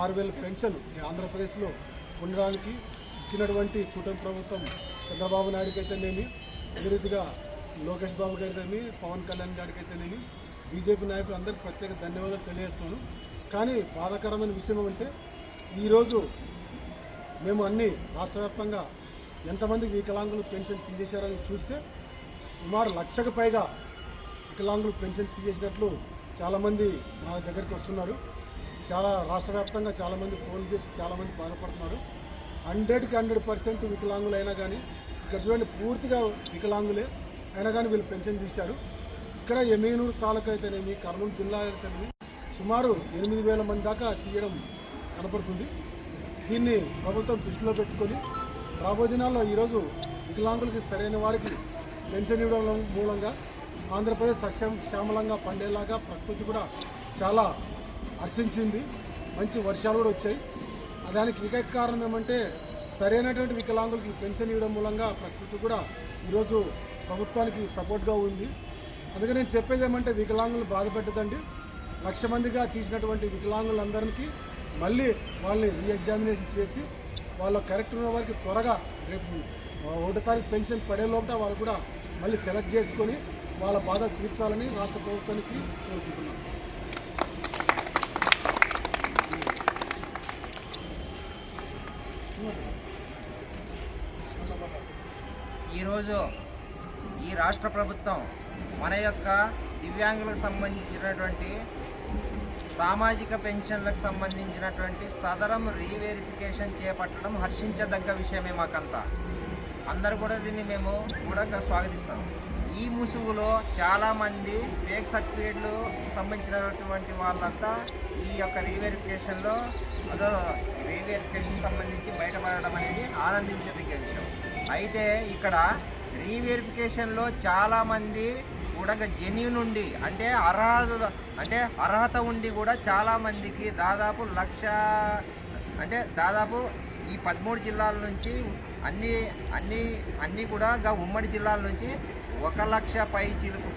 ఆరు వేల పెన్షన్ ఈ ఆంధ్రప్రదేశ్లో ఉండడానికి ఇచ్చినటువంటి కూటమి ప్రభుత్వం చంద్రబాబు నాయుడికైతేనేమి అభివృద్ధిగా లోకేష్ బాబు గారితేనేమి పవన్ కళ్యాణ్ గారికైతేనేమి బీజేపీ నాయకులు అందరికీ ప్రత్యేక ధన్యవాదాలు తెలియజేస్తున్నాను. కానీ బాధాకరమైన విషయం ఏమంటే ఈరోజు మేము అన్ని రాష్ట్ర వ్యాప్తంగా ఎంతమంది వికలాంగులు పెన్షన్ తీసేశారని చూస్తే సుమారు లక్షకు పైగా వికలాంగులు పెన్షన్ తీసేసినట్లు చాలామంది మా దగ్గరికి వస్తున్నారు. చాలా రాష్ట్ర వ్యాప్తంగా చాలామంది ఫోన్ చేసి చాలామంది బాధపడుతున్నారు. హండ్రెడ్కి హండ్రెడ్ పర్సెంట్ వికలాంగులు అయినా కానీ ఇక్కడ చూడండి పూర్తిగా వికలాంగులే. అయినా కానీ వీళ్ళు పెన్షన్ తీశారు. ఇక్కడ ఎమేనూరు తాలూకా అయితేనేమి కర్నూలు జిల్లా అయితేనేమి సుమారు ఎనిమిది వేల మంది దాకా తీయడం కనపడుతుంది. దీన్ని ప్రభుత్వం దృష్టిలో పెట్టుకొని రాబో దినాల్లో ఈరోజు వికలాంగులకి సరైన వారికి పెన్షన్ ఇవ్వడం మూలంగా ఆంధ్రప్రదేశ్ సస్యం శ్యామలంగా పండేలాగా ప్రకృతి కూడా చాలా హర్షించింది. మంచి వర్షాలు కూడా వచ్చాయి. దానికి ఏకైక కారణం ఏమంటే సరైనటువంటి వికలాంగులకి పెన్షన్ ఇవ్వడం మూలంగా ప్రకృతి కూడా ఈరోజు ప్రభుత్వానికి సపోర్ట్గా ఉంది. అందుకే నేను చెప్పేది ఏమంటే వికలాంగులు బాధపెట్టదండి లక్ష మందిగా తీసినటువంటి వికలాంగులందరికీ మళ్ళీ వాళ్ళని రీఎగ్జామినేషన్ చేసి వాళ్ళ కరెక్ట్ ఉన్న వారికి త్వరగా రేపు ఒకటో తారీఖు పెన్షన్ పడే లోపల వాళ్ళు కూడా మళ్ళీ సెలెక్ట్ చేసుకొని వాళ్ళ బాధ తీర్చాలని రాష్ట్ర ప్రభుత్వానికి కోరుకుంటున్నాను. ఈరోజు ఈ రాష్ట్ర ప్రభుత్వం మన యొక్క దివ్యాంగులకు సంబంధించినటువంటి సామాజిక పెన్షన్లకు సంబంధించినటువంటి సదరం రీవెరిఫికేషన్ చేపట్టడం హర్షించదగ్గ విషయమే మాకంతా. అందరు కూడా దీన్ని మేము కూడా స్వాగతిస్తాం. ఈ ముసుగులో చాలామంది ఫేక్ సర్టిఫికేట్లు సంబంధించినటువంటి వాళ్ళంతా ఈ యొక్క రీవెరిఫికేషన్లో అదో రీవెరిఫికేషన్ సంబంధించి బయటపడడం అనేది ఆనందించదగ్గ విషయం అయితే ఇక్కడ రీవెరిఫికేషన్లో చాలామంది కూడా జెన్యున్ ఉండి అంటే అర్హత అంటే అర్హత ఉండి కూడా చాలామందికి దాదాపు లక్ష అంటే దాదాపు ఈ పదమూడు జిల్లాల నుంచి అన్ని అన్ని అన్నీ కూడా ఉమ్మడి జిల్లాల నుంచి ఒక లక్ష పై చిలుకు